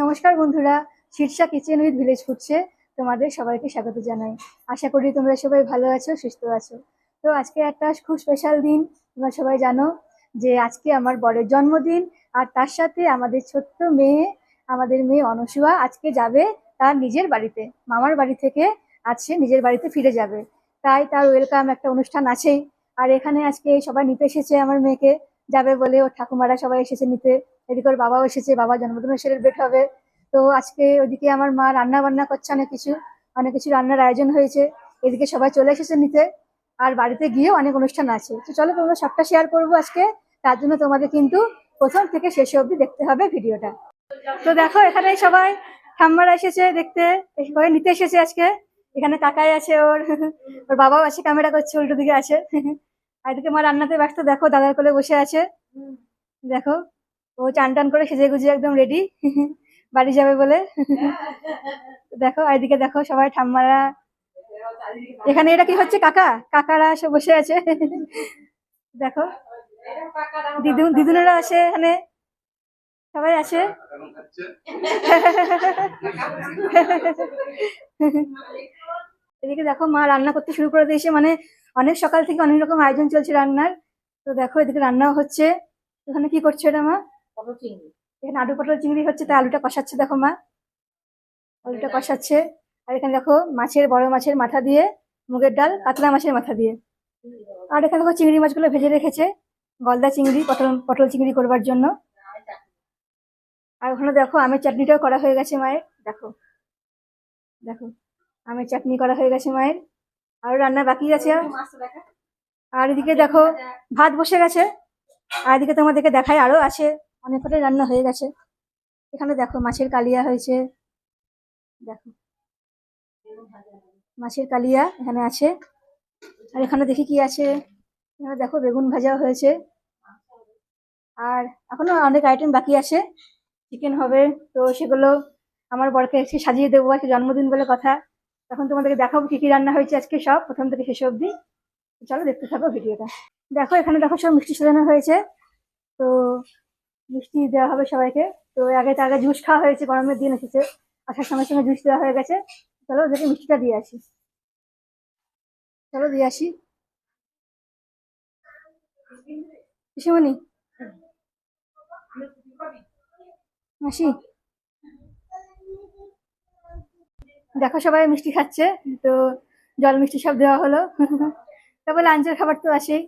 নমস্কার বন্ধুরা, Shirsha kitchen with village ফুটছে তোমাদের সবাইকে স্বাগত জানাই। আশা করি তোমরা সবাই ভালো আছো, সুস্থ আছো। তো আজকে একটা খুব স্পেশাল দিন, তোমরা সবাই জানো যে আজকে আমার বরের জন্মদিন আর তার সাথে আমাদের ছোট্ট মেয়ে, আমাদের মেয়ে অনসুয়া আজকে যাবে তার নিজের বাড়িতে। মামার বাড়ি থেকে আজ সে নিজের বাড়িতে ফিরে যাবে। তাই তার ওয়েলকাম একটা অনুষ্ঠান আছেই। আর এখানে আজকে সবাই নিতে এসেছে আমার মেয়েকে, যাবে বলে ওর ঠাকুমারা সবাই এসেছে নিতে। এদিকে ওর বাবাও এসেছে, বাবা জন্মদিনে সেলিব্রেট হবে। তো আজকে ওদিকে আমার মা রান্না বান্না করছে অনেক কিছু অনেক কিছু রান্নার আয়োজন হয়েছে। এদিকে সবাই চলে এসেছে নিতে, আর বাড়িতে গিয়েও অনেক অনুষ্ঠান আছে। তো চলো তোমরা সবটা শেয়ার করব আজকে। তার জন্য তোমাদের কিন্তু প্রথম থেকে শেষ অবধি দেখতে হবে ভিডিওটা। তো দেখো এখানে সবাই ঠাম্মারা এসেছে দেখতে, সবাই নিতে এসেছে আজকে। এখানে কাকাই আছে ওর ওর বাবাও আছে ক্যামেরা করছে, উল্টো দিকে আছে। আর এদিকে মা রান্নাতে ব্যস্ত, দেখো দাদার কোলে বসে আছে। দেখো। ও চান টান করে সেজে গুজে একদম রেডি বাড়ি যাবে বলে। দেখো, এদিকে দেখো সবাই ঠাম্মারা। এখানে এটা কি হচ্ছে, কাকা? কাকারা সব বসে আছে। দেখো, দিদুন, দিদুনেরা আছে এখানে। সবাই আছে এদিকে দেখো, মা রান্না করতে শুরু করে দিয়েছে। মানে অনেক সকাল থেকে অনেক রকম আয়োজন চলছে রান্নার। তো দেখো, এদিকে রান্নাও হচ্ছে। এখানে কি করছে এটা মা? এখানে আলু পটল চিংড়ি হচ্ছে, তাই আলুটা কষাচ্ছে, দেখো মা। আলুটা কষাচ্ছে। আর এখানে দেখো মাছের, বড় মাছের মাথা দিয়ে, মুগের ডাল, কাতলা মাছের মাথা দিয়ে। আর এখানে দেখো চিংড়ি মাছগুলো ভেজে রেখেছে, গলদা চিংড়ি, পটল পটল চিংড়ি করবার জন্য। আর ওখানে দেখো আমের চাটনিটাও করা হয়ে গেছে মায়ের, দেখো। দেখো, আমের চাটনি করা হয়ে গেছে মায়ের। আরও রান্না বাকি আছে। আর এদিকে দেখো ভাত বসে গেছে। আর এদিকে তোমাদেরকে দেখায় আরও আছে। অনেক কটাই রান্না হয়ে গেছে। এখানে দেখো মাছের কালিয়া হয়েছে। দেখো। মাছের কালিয়া এখানে আছে। আর এখানে দেখি কি আছে? এখানে দেখো বেগুন ভাজা হয়েছে। আর এখনও অনেক আইটেম বাকি আছে। চিকেন হবে, তো সেগুলো আমার বরকে এসে সাজিয়ে দেবো, আজকে জন্মদিন বলে কথা। তখন তোমাদেরকে দেখাবো কি কি রান্না হয়েছে আজকে সব, প্রথম থেকে শেষ অবধি। চলো দেখতে থাকো ভিডিওটা। দেখো এখানে দেখো সব মিষ্টি সাজানো হয়েছে। তো মিষ্টি দেওয়া হবে সবাইকে। তো আগে তো আগে জুস খাওয়া হয়েছে, গরমের দিন এসেছে। আসার সঙ্গে সঙ্গে জুস দেওয়া হয়ে গেছে। চলো ওদেরকে মিষ্টিটা দিয়ে আসি। চলো দিয়ে আসি। আসি দেখো সবাই মিষ্টি খাচ্ছে। তো জল মিষ্টি সব দেওয়া হলো। তারপর লাঞ্চের খাবার তো আসেই।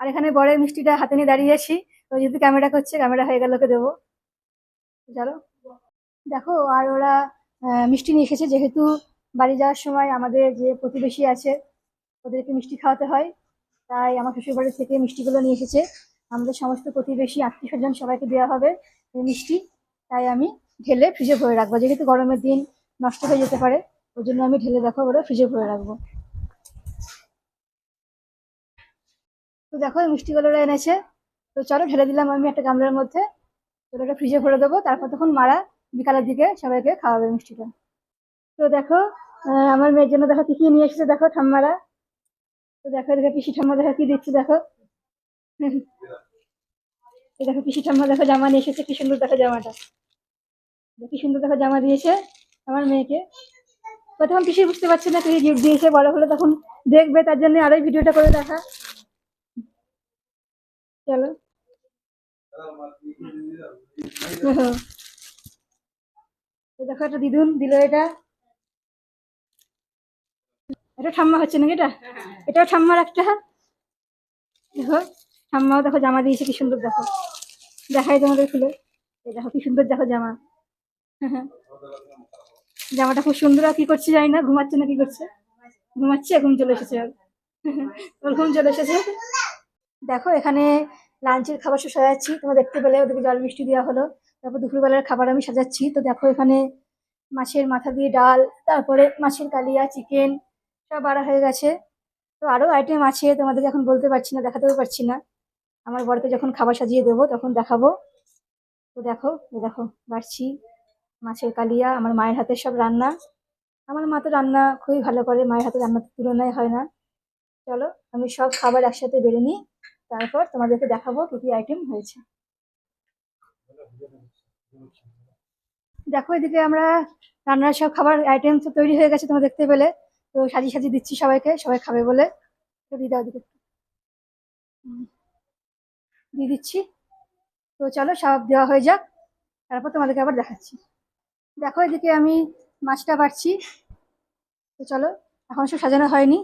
আর এখানে বড়ের মিষ্টিটা হাতে নিয়ে দাঁড়িয়ে আছি। তো যেহেতু ক্যামেরা করছে ক্যামেরা হয়ে গেল ওকে দেবো। চলো। দেখো, আর ওরা মিষ্টি নিয়ে এসেছে, যেহেতু বাড়ি যাওয়ার সময় আমাদের যে প্রতিবেশী আছে, ওদেরকে মিষ্টি খাওয়াতে হয়। তাই আমার শ্বশুর বাড়ি থেকে মিষ্টিগুলো নিয়ে এসেছে। আমাদের সমস্ত প্রতিবেশী, আত্মীয় স্বজন সবাইকে দেওয়া হবে এই মিষ্টি। তাই আমি ঢেলে ফ্রিজে ভরে রাখব। যেহেতু গরমের দিন নষ্ট হয়ে যেতে পারে, ওই জন্য আমি ঢেলে দেখো, ওরা ফ্রিজে ভরে রাখব। তো দেখো মিষ্টিগুলো ওরা এনেছে। তো চলো ঢেলে দিলাম আমি একটা গামলার মধ্যে। তো ওটা ফ্রিজে ভরে দেবো, তারপর তখন মারা বিকালের দিকে সবাইকে খাওয়াবে মিষ্টিটা। তো দেখো আমার মেয়ের জন্য দেখো কি নিয়ে এসেছে দেখো ঠাম্মারা। তো দেখো দেখো পিসি ঠাম্মা দেখো কি দিচ্ছে দেখো। দেখো পিসি ঠাম্মা দেখো জামা নিয়ে এসেছে, কি সুন্দর দেখো জামাটা। কি সুন্দর দেখো জামা দিয়েছে আমার মেয়েকে। প্রথম পিসি বুঝতে পারছে না কি গিফট দিয়েছে, বড় হলে তখন দেখবে, তার জন্য আরোই ভিডিওটা করে দেখা। চলো। দেখো একটা দিদুন দিল এটা। এটা ঠাম্মা হচ্ছে নাকি এটা? এটাও ঠাম্মার একটা। দেখো, ঠাম্মাও দেখো জামা দিয়েছে, কি সুন্দর দেখো। দেখাই তোমাদের খুলে। দেখো, কি সুন্দর দেখো জামা। জামাটা খুব সুন্দর, আর কি করছে জানি না, ঘুমাচ্ছে না কি করছে? ঘুমাচ্ছে, ঘুম চলে এসেছে। ঘুম চলে এসেছে। দেখো, এখানে লাঞ্চের খাবার সব সাজাচ্ছি। তোমরা দেখতে পেলে ওদেরকে জল মিষ্টি দেওয়া হলো। তারপর দুপুরবেলার খাবার আমি সাজাচ্ছি। তো দেখো এখানে মাছের মাথা দিয়ে ডাল, তারপরে মাছের কালিয়া, চিকেন সব বাড়া হয়ে গেছে। তো আরও আইটেম আছে, তোমাদেরকে এখন বলতে পারছি না, দেখাতেও পারছি না। আমার বরকে যখন খাবার সাজিয়ে দেবো, তখন দেখাবো। তো দেখো দেখো, বাড়ছি। মাছের কালিয়া, আমার মায়ের হাতের সব রান্না। আমার মা তো রান্না খুবই ভালো করে, মায়ের হাতে রান্নার তুলনায় হয় না। চলো, আমি সব খাবার একসাথে বেড়ে নিই। তারপর তোমাদেরকে দেখাবো কি কি আইটেম হয়েছে। দেখো এদিকে আমরা রান্নার সব খাবার আইটেম তো তৈরি হয়ে গেছে তোমরা দেখতে পেলে। তো সাজিয়ে সাজিয়ে দিচ্ছি সবাইকে, সবাই খাবে বলে। তো দিয়ে দাও দিকে দিয়ে দিচ্ছি। তো চলো সব দেওয়া হয়ে যাক। তারপর তোমাদেরকে আবার দেখাচ্ছি। দেখো এদিকে আমি মাছটা বাড়ছি। তো চলো, এখন সব সাজানো হয়নি।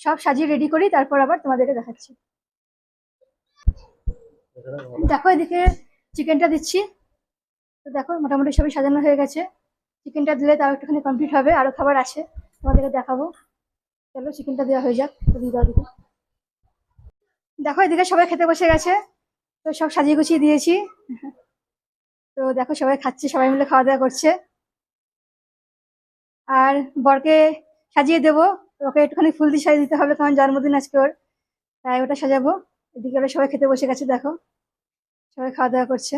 সব সাজিয়ে রেডি করি তারপর আবার তোমাদেরকে দেখাচ্ছি। দেখো এদিকে চিকেনটা দিচ্ছি। তো দেখো মোটামুটি সবই সাজানো হয়ে গেছে। চিকেনটা দিলে তাও একটুখানি কমপ্লিট হবে, আরও খাবার আছে, তোমাদেরকে দেখাবো। চলো চিকেনটা দেওয়া হয়ে যাক তো দিয়ে দিকে। দেখো এদিকে সবাই খেতে বসে গেছে, তো সব সাজিয়ে গুছিয়ে দিয়েছি। তো দেখো সবাই খাচ্ছে, সবাই মিলে খাওয়া দাওয়া করছে। আর বরকে সাজিয়ে দেবো। ওকে একটুখানি ফুল দিয়ে সাজিয়ে দিতে হবে কারণ জন্মদিন আজকে ওর। তাই ওটা সাজাবো। এদিকে ওরা সবাই খেতে বসে গেছে, দেখো। সবাই খাওয়া দাওয়া করছে।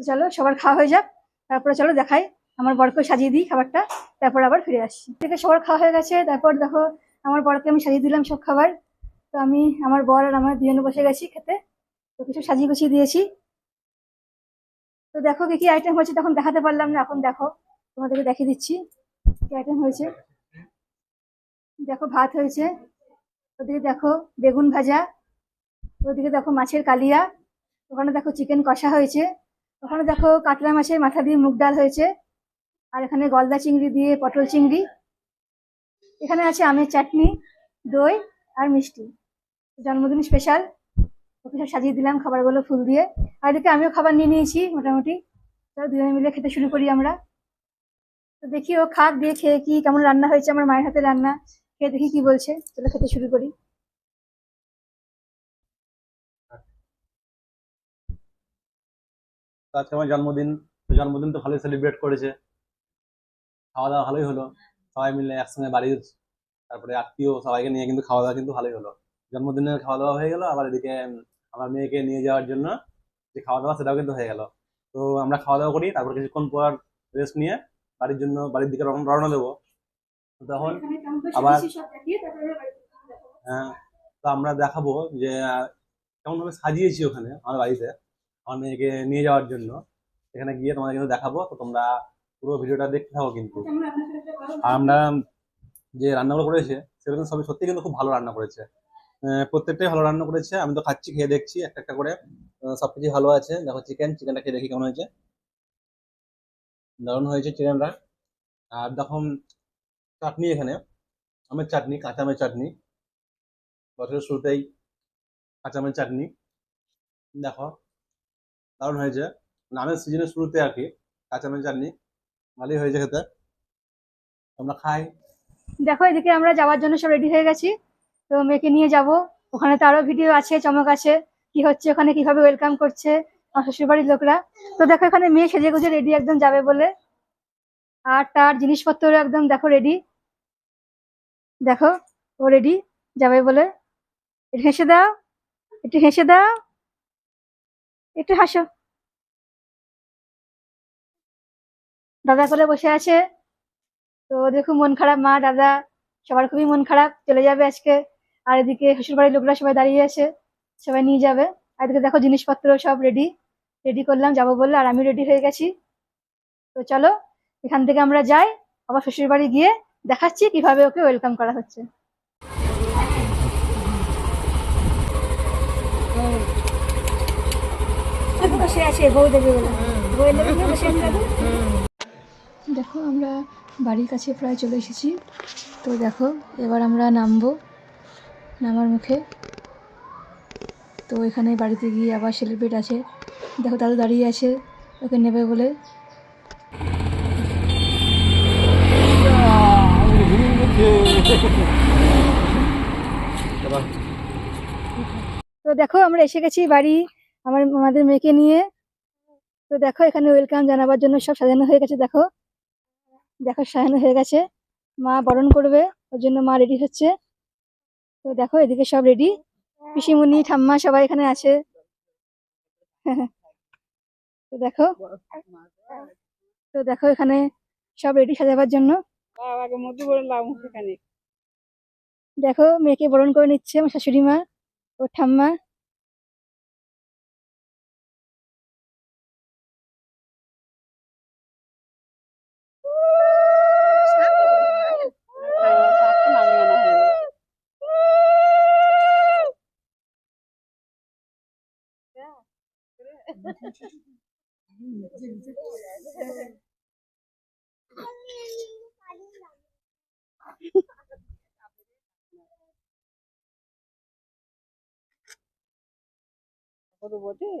চলো, সবার খাওয়া হয়ে যাক। তারপরে চলো দেখাই। আমার বরকে সাজিয়ে দিই খাবারটা। তারপর আবার ফিরে আসছি। থেকে সবার খাওয়া হয়ে গেছে। তারপর দেখো, আমার বরকে আমি সাজিয়ে দিলাম সব খাবার। তো আমি, আমার বর আর আমার দুজনে বসে গেছি খেতে। তো কিছু সাজিয়ে গুছিয়ে দিয়েছি। তো দেখো কি কি আইটেম হয়েছে, তখন দেখাতে পারলাম না, এখন দেখো, তোমাদেরকে দেখিয়ে দিচ্ছি কি আইটেম হয়েছে। দেখো ভাত হয়েছে, ওদিকে দেখো বেগুন ভাজা, ওদিকে দেখো মাছের কালিয়া, ওখানে দেখো চিকেন কষা হয়েছে, ওখানে দেখো কাতলা মাছের মাথা দিয়ে মুগ ডাল হয়েছে, আর এখানে গলদা চিংড়ি দিয়ে পটল চিংড়ি, এখানে আছে আমের চাটনি, দই আর মিষ্টি। জন্মদিন স্পেশাল ওকে সাজিয়ে দিলাম খাবারগুলো ফুল দিয়ে। আর এদিকে আমিও খাবার নিয়ে নিয়েছি মোটামুটি। চলো দুজনে মিলে খেতে শুরু করি আমরা। তো দেখি ও খাক, দিয়ে খেয়ে কি, কেমন রান্না হয়েছে আমার মায়ের হাতে রান্না। খেয়ে দেখি কি বলছে। চলো খেতে শুরু করি। আজকে আমার জন্মদিন জন্মদিন তো ভালোই সেলিব্রেট করেছে। খাওয়া দাওয়া ভালোই হলো। সবাই মিলে একসঙ্গে বাড়ির তারপরে আত্মীয় সবাইকে নিয়ে কিন্তু খাওয়া দাওয়া কিন্তু ভালোই হলো। জন্মদিনের খাওয়া দাওয়া হয়ে গেল, আবার এদিকে আমার মেয়েকে নিয়ে যাওয়ার জন্য যে খাওয়া দাওয়া সেটাও কিন্তু হয়ে গেল। তো আমরা খাওয়া দাওয়া করি তারপর কিছুক্ষণ পর রেস্ট নিয়ে বাড়ির জন্য বাড়ির দিকে রওনা রওনা দেবো। তখন আবার- হ্যাঁ, তো আমরা দেখাবো যে আহ, কেমন ভাবে সাজিয়েছি ওখানে আমার বাড়িতে আমার মেয়েকে নিয়ে যাওয়ার জন্য। এখানে গিয়ে তোমাদের কিন্তু দেখাবো তো তোমরা পুরো ভিডিওটা দেখতে থাকো কিন্তু। আর আমরা যে রান্নাগুলো করেছে সেগুলো কিন্তু সবই সত্যি কিন্তু খুব ভালো রান্না করেছে। প্রত্যেকটাই ভালো রান্না করেছে। আমি তো খাচ্ছি, খেয়ে দেখছি, একটা একটা করে। সবকিছু ভালো আছে। দেখো চিকেন চিকেনটা খেয়ে দেখি কেমন হয়েছে। দারুণ হয়েছে চিকেনটা আর দেখো চাটনি এখানে। আমের চাটনি কাঁচা আমের চাটনি। বছরের শুরুতেই কাঁচা আমের চাটনি। দেখো, দারুণ হয়েছে। আমের সিজনের শুরুতে আর কি কাঁচা আমের চাটনি। ভালোই হয়েছে খেতে। আমরা খাই। দেখো, এদিকে আমরা যাওয়ার জন্য সব রেডি হয়ে গেছি। তো মেয়েকে নিয়ে যাব। ওখানে তো আরও ভিডিও আছে, চমক আছে। কি হচ্ছে, ওখানে কীভাবে ওয়েলকাম করছে, আমার শ্বশুরবাড়ির লোকরা। তো দেখো এখানে মেয়ে সেজে গুজে রেডি একদম যাবে বলে। আর তার জিনিসপত্র একদম দেখো রেডি দেখো, ও রেডি যাবে বলে। একটু হেসে দাও, একটু হেসে দাও, একটু হাসো। দাদা করে বসে আছে। তো দেখো মন খারাপ, মা, দাদা, সবার খুবই মন খারাপ, চলে যাবে আজকে। আর এদিকে শ্বশুরবাড়ির লোকরা সবাই দাঁড়িয়ে আছে সবাই নিয়ে যাবে। আর এদিকে দেখো জিনিসপত্র সব রেডি রেডি করলাম যাব বলল আর আমি রেডি হয়ে গেছি। তো চলো এখান থেকে আমরা যাই আবার শ্বশুরবাড়ি গিয়ে দেখাচ্ছি কীভাবে ওকে ওয়েলকাম করা হচ্ছে। দেখো আমরা বাড়ির কাছে প্রায় চলে এসেছি। তো দেখো এবার আমরা নামবো। নামার মুখে। তো এখানে বাড়িতে গিয়ে আবার সেলিব্রেট আছে। দেখো দাদু দাঁড়িয়ে আছে, ওকে নেবে বলে। তো দেখো, আমরা এসে গেছি বাড়ি আমার, আমাদের মেয়েকে নিয়ে। তো দেখো, এখানে ওয়েলকাম জানাবার জন্য সব সাজানো হয়ে গেছে, দেখো। দেখো, সাজানো হয়ে গেছে। মা বরণ করবে, ওর জন্য মা রেডি হচ্ছে। তো দেখো, এদিকে সব রেডি পিসিমুনি ঠাম্মা সবাই এখানে আছে। তো দেখো তো দেখো এখানে সব রেডি সাজাবার জন্য। দেখো, মেয়েকে বরণ করে নিচ্ছে আমার শাশুড়ি মা ও ঠাম্মা। কত বটে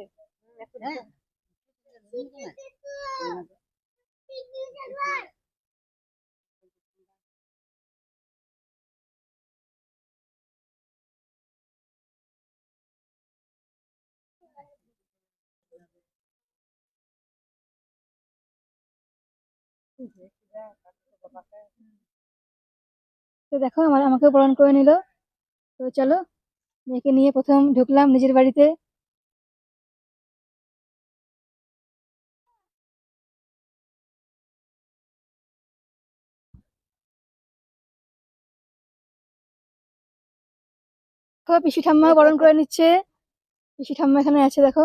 তো দেখো, আমার আমাকে বরণ করে নিল। তো চলো, মেয়েকে নিয়ে প্রথম ঢুকলাম নিজের বাড়িতে। পিসি ঠাম্মা বরণ করে নিচ্ছে। পিসি ঠাম্মা এখানে আছে, দেখো।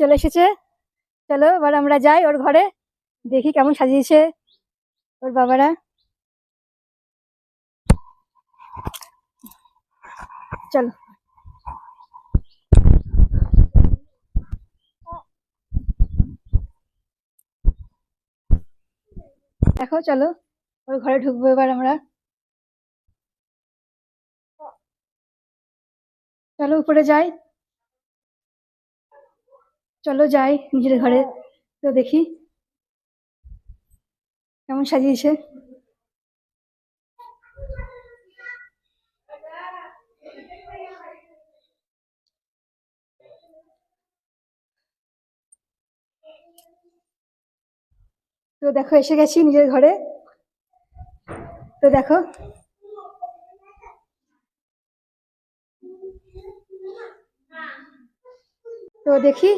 চলে এসেছে। চলো, এবার আমরা যাই ওর ঘরে, দেখি কেমন সাজিয়েছে ওর বাবারা। চলো। দেখো, চলো, ওর ঘরে ঢুকবো এবার আমরা। চলো উপরে যাই। চলো যাই নিজের ঘরে। তো দেখি কেমন সাজিয়েছে। তো দেখো, এসে গেছি নিজের ঘরে। তো দেখো তো দেখি,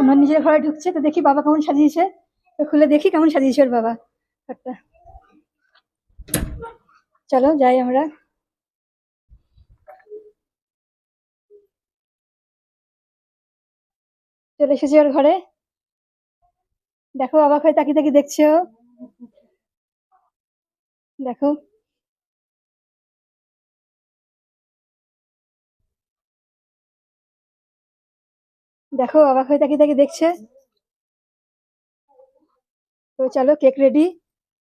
ওনার নিজের ঘরে ঢুকছে, তো দেখি বাবা কেমন সাজিয়েছে। তো খুলে দেখি কেমন সাজিয়েছে ওর বাবা ঘরটা। চলো, যাই আমরা। চলে এসেছি ওর ঘরে। দেখো, অবাক হয়ে তাকিয়ে তাকিয়ে দেখছে দেখো। দেখো, অবাক হয়ে তাকিয়ে তাকিয়ে দেখছে। তো চলো, কেক রেডি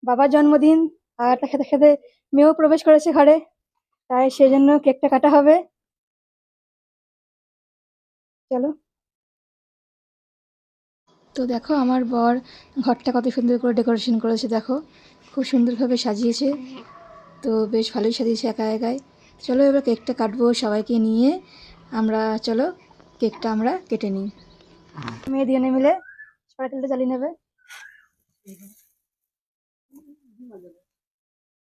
বাবার জন্মদিন আর তার সাথে মেয়েও প্রবেশ করেছে ঘরে। তাই সেই জন্য কেকটা কাটা হবে। চলো। তো দেখো, আমার বর ঘরটা কত সুন্দর করে ডেকোরেশন করেছে, দেখো। খুব সুন্দরভাবে সাজিয়েছে। তো বেশ ভালোই সাজিয়েছে একা একাই। চলো এবার কেকটা কাটবো সবাইকে নিয়ে। আমরা, চলো কেকটা আমরা কেটে নিই। মেয়ে দিয়ে মিলে সবাই তেলটা জ্বালিয়ে নেবে।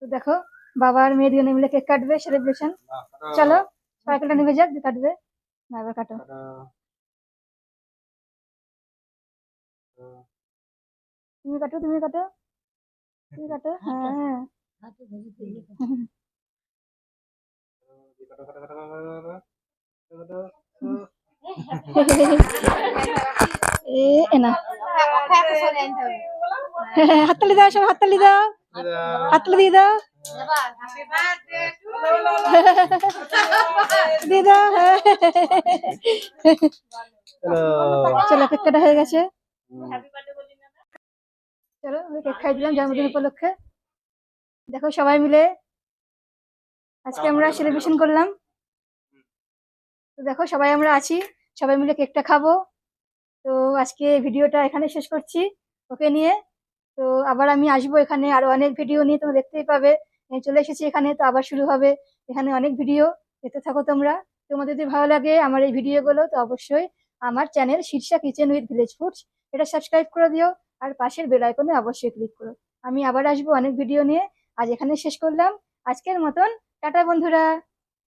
তো দেখো বাবা আর মেয়ে দিয়ে মিলে কেক কাটবে সেলিব্রেশন চলো সাইকেলটা নেমে যাক কাটবে। না এবার কাটো। তুমি কাটো তুমি কাটো। তুমি কাটো হ্যাঁ। এ হাততালি দাও সব হাততালি দাও। হাততালি দিয়ে দাও। হ্যাঁ। চলো কেক কাটা হয়ে গেছে। চলো, আমি কেক খাই দিলাম জন্মদিন উপলক্ষে। দেখো সবাই মিলে আজকে আমরা সেলিব্রেশন করলাম। তো দেখো সবাই আমরা আছি। সবাই মিলে কেকটা খাব। তো আজকে ভিডিওটা এখানে শেষ করছি ওকে নিয়ে। তো আবার আমি আসব এখানে আরও অনেক ভিডিও নিয়ে, তোমরা দেখতেই পাবে। চলে এসেছি এখানে, তো আবার শুরু হবে এখানে অনেক ভিডিও। দেখতে থাকো তোমরা। তোমাদের যদি ভালো লাগে আমার এই ভিডিওগুলো, তো অবশ্যই আমার channel Shirsha kitchen with village foods, এটা সাবস্ক্রাইব করে দিও। আর পাশের বেল আইকনে অবশ্যই ক্লিক করো। আমি আবার আসব অনেক ভিডিও নিয়ে। আজ এখানে শেষ করলাম। আজকের মতন, টাটা বন্ধুরা।